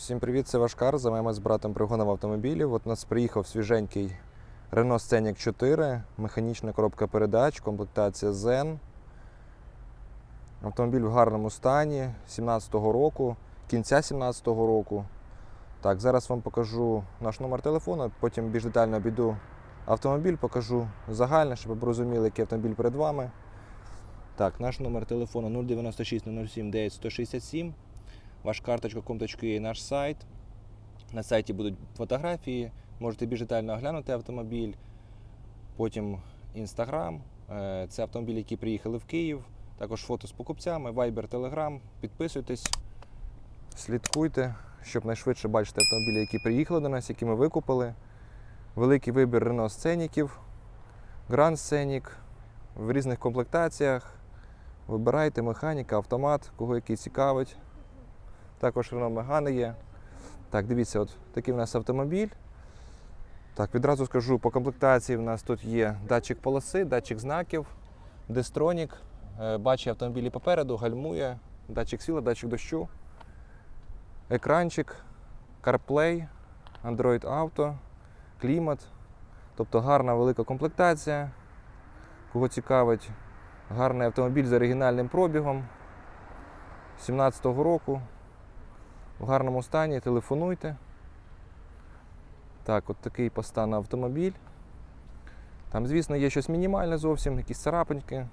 Всім привіт, це Вашкар. Займаємось з братом пригоном автомобілів. От у нас приїхав свіженький Renault Scenic 4, механічна коробка передач, комплектація Zen. Автомобіль в гарному стані 17-го року, кінця 17-го року. Так, Зараз вам покажу наш номер телефону, потім більш детально обійду автомобіль, покажу загальне, щоб ви розуміли, який автомобіль перед вами. Так, Наш номер телефону 096 07 9 вашкарточка.com.ua наш сайт. На сайті будуть фотографії, можете більш детально оглянути автомобіль. Потім Інстаграм. Е, це автомобілі, які приїхали в Київ. Також фото з покупцями, Viber, Telegram. Підписуйтесь, слідкуйте, щоб найшвидше бачити автомобілі, які приїхали до нас, які ми викупили. Великий вибір Renault Сценіків, Grand Scenic в різних комплектаціях. Вибирайте механіка, автомат, кого який цікавить. Також Renault Megane є. Так, дивіться, от такий в нас автомобіль. Так, відразу скажу, по комплектації в нас тут є датчик полоси, датчик знаків, дистронік, е, бачить автомобілі попереду, гальмує, датчик світла, датчик дощу, екранчик, CarPlay, Android Auto, клімат. Тобто гарна велика комплектація. Кого цікавить, гарний автомобіль з оригінальним пробігом 17-го року в гарному стані, телефонуйте. Так, от такий по стану автомобіль. Там, звісно, є щось мінімальне зовсім, якісь царапинки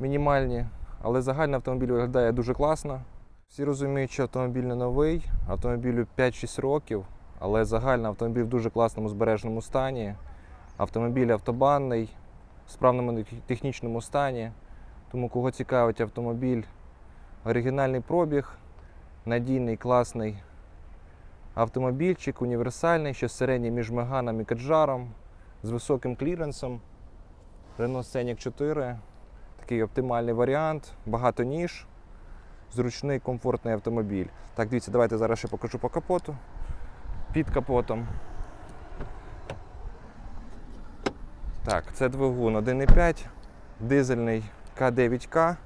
мінімальні, але загальний автомобіль виглядає дуже класно. Всі розуміють, що автомобіль не новий, автомобілю 5-6 років, але загальний автомобіль в дуже класному збереженому стані. Автомобіль автобанний, в справному технічному стані. Тому кого цікавить автомобіль, оригінальний пробіг, надійний, класний автомобільчик, універсальний, що середній між Меганом і Каджаром, з високим кліренсом. Renault Scenic 4. Такий оптимальний варіант, багато ніж, зручний, комфортний автомобіль. Так, дивіться, давайте зараз ще покажу по капоту. Під капотом. Так, це двигун 1,5, дизельний К9К.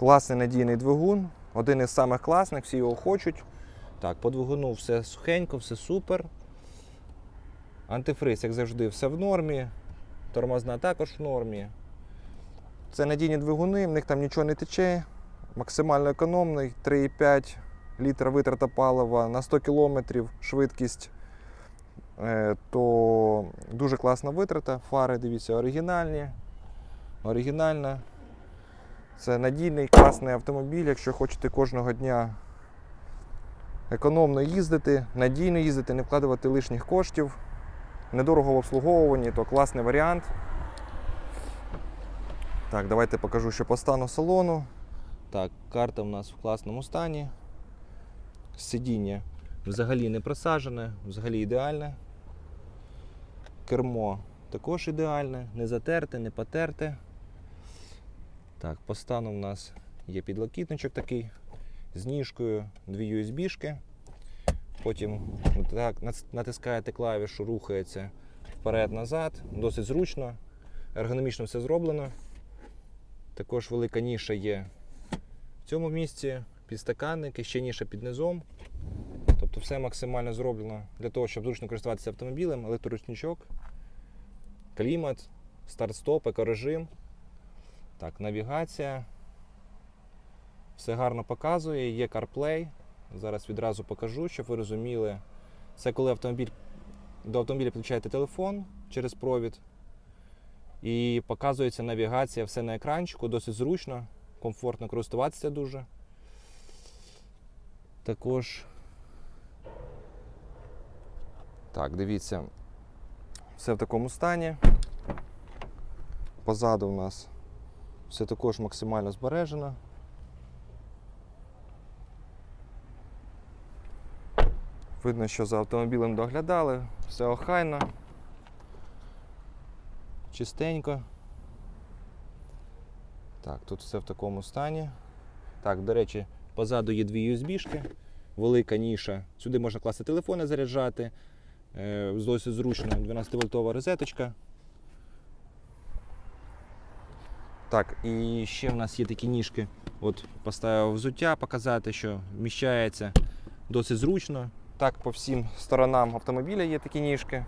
Класний надійний двигун, один із самих класних, всі його хочуть. Так, по двигуну все сухенько, все супер. Антифриз, як завжди, все в нормі. Тормозна також в нормі. Це надійні двигуни, в них там нічого не тече. Максимально економний, 3,5 літра витрата палива на 100 км швидкість. Е, То дуже класна витрата. Фари, дивіться, оригінальні. Оригінальна. Це надійний, класний автомобіль, якщо хочете кожного дня економно їздити, надійно їздити, не вкладувати лишніх коштів, недорого в обслуговуванні, то класний варіант. Так, давайте покажу, що по стану салону. Так, карта в нас в класному стані. Сидіння взагалі не просажене, взагалі ідеальне. Кермо також ідеальне, не затерте, не потерте. Так, по стану в нас є підлокітничок такий з ніжкою, дві USB-шки. Потім так, натискаєте клавішу, рухається вперед-назад, досить зручно, ергономічно все зроблено. Також велика ніша є в цьому місці, підстаканники, ще ніша під низом. Тобто все максимально зроблено для того, щоб зручно користуватися автомобілем, електроручничок, клімат, старт-стоп, екорежим. Так, навігація. Все гарно показує, є CarPlay. Зараз відразу покажу, щоб ви розуміли. Це коли автомобіль, до автомобіля підключаєте телефон через провід. І показується навігація, все на екранчику, досить зручно, комфортно користуватися дуже. Також. Так, дивіться, все в такому стані. Позаду у нас все також максимально збережено. Видно, що за автомобілем доглядали, все охайно, чистенько. Так, тут все в такому стані. Так, до речі, позаду є дві USB-шки, велика ніша. Сюди можна класти телефони заряджати. Е, Досить зручно 12-вольтова розеточка. Так, і ще в нас є такі ніжки. От поставив взуття, показати, що вміщається досить зручно. Так, по всім сторонам автомобіля є такі ніжки.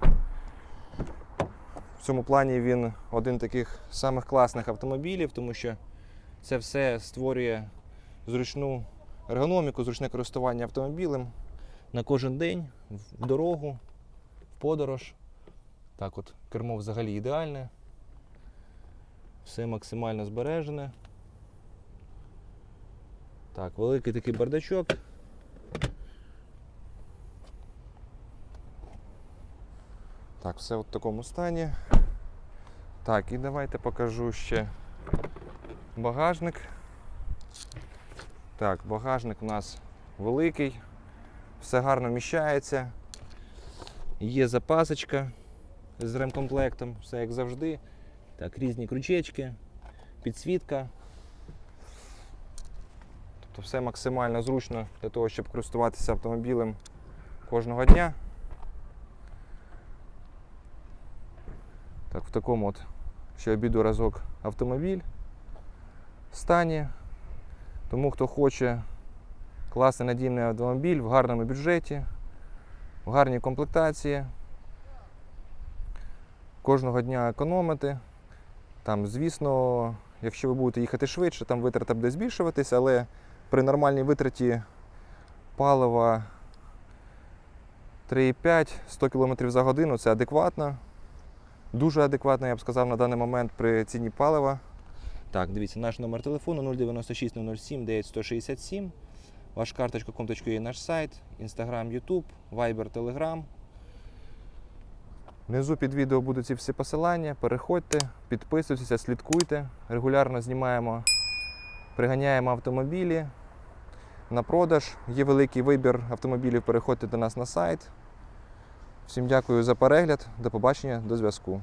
В цьому плані він один таких самих класних автомобілів, тому що це все створює зручну ергономіку, зручне користування автомобілем на кожен день, в дорогу, в подорож. Так от, кермо взагалі ідеальне. Все максимально збережене. Так, великий такий бардачок. Так, все в такому стані. Так, і давайте покажу ще багажник. Так, багажник у нас великий, все гарно вміщається. Є запасочка з ремкомплектом, все як завжди. Так, різні крючечки, підсвітка. Тобто все максимально зручно для того, щоб користуватися автомобілем кожного дня. Так, в такому от ще обіду разок автомобіль в стані. Тому хто хоче класний надійний автомобіль в гарному бюджеті, в гарній комплектації, кожного дня економити. Там, звісно, якщо ви будете їхати швидше, там витрата буде збільшуватись, але при нормальній витраті палива 3,5 100 км за годину це адекватно. Дуже адекватно, я б сказав, на даний момент при ціні палива. Так, дивіться, наш номер телефону 096 007 9167. Ваш карточка.com.ua наш сайт, Instagram, YouTube, Viber, Telegram. Внизу під відео будуть ці всі посилання. Переходьте, підписуйтеся, слідкуйте. Регулярно знімаємо, приганяємо автомобілі на продаж. Є великий вибір автомобілів. Переходьте до нас на сайт. Всім дякую за перегляд. До побачення, до зв'язку.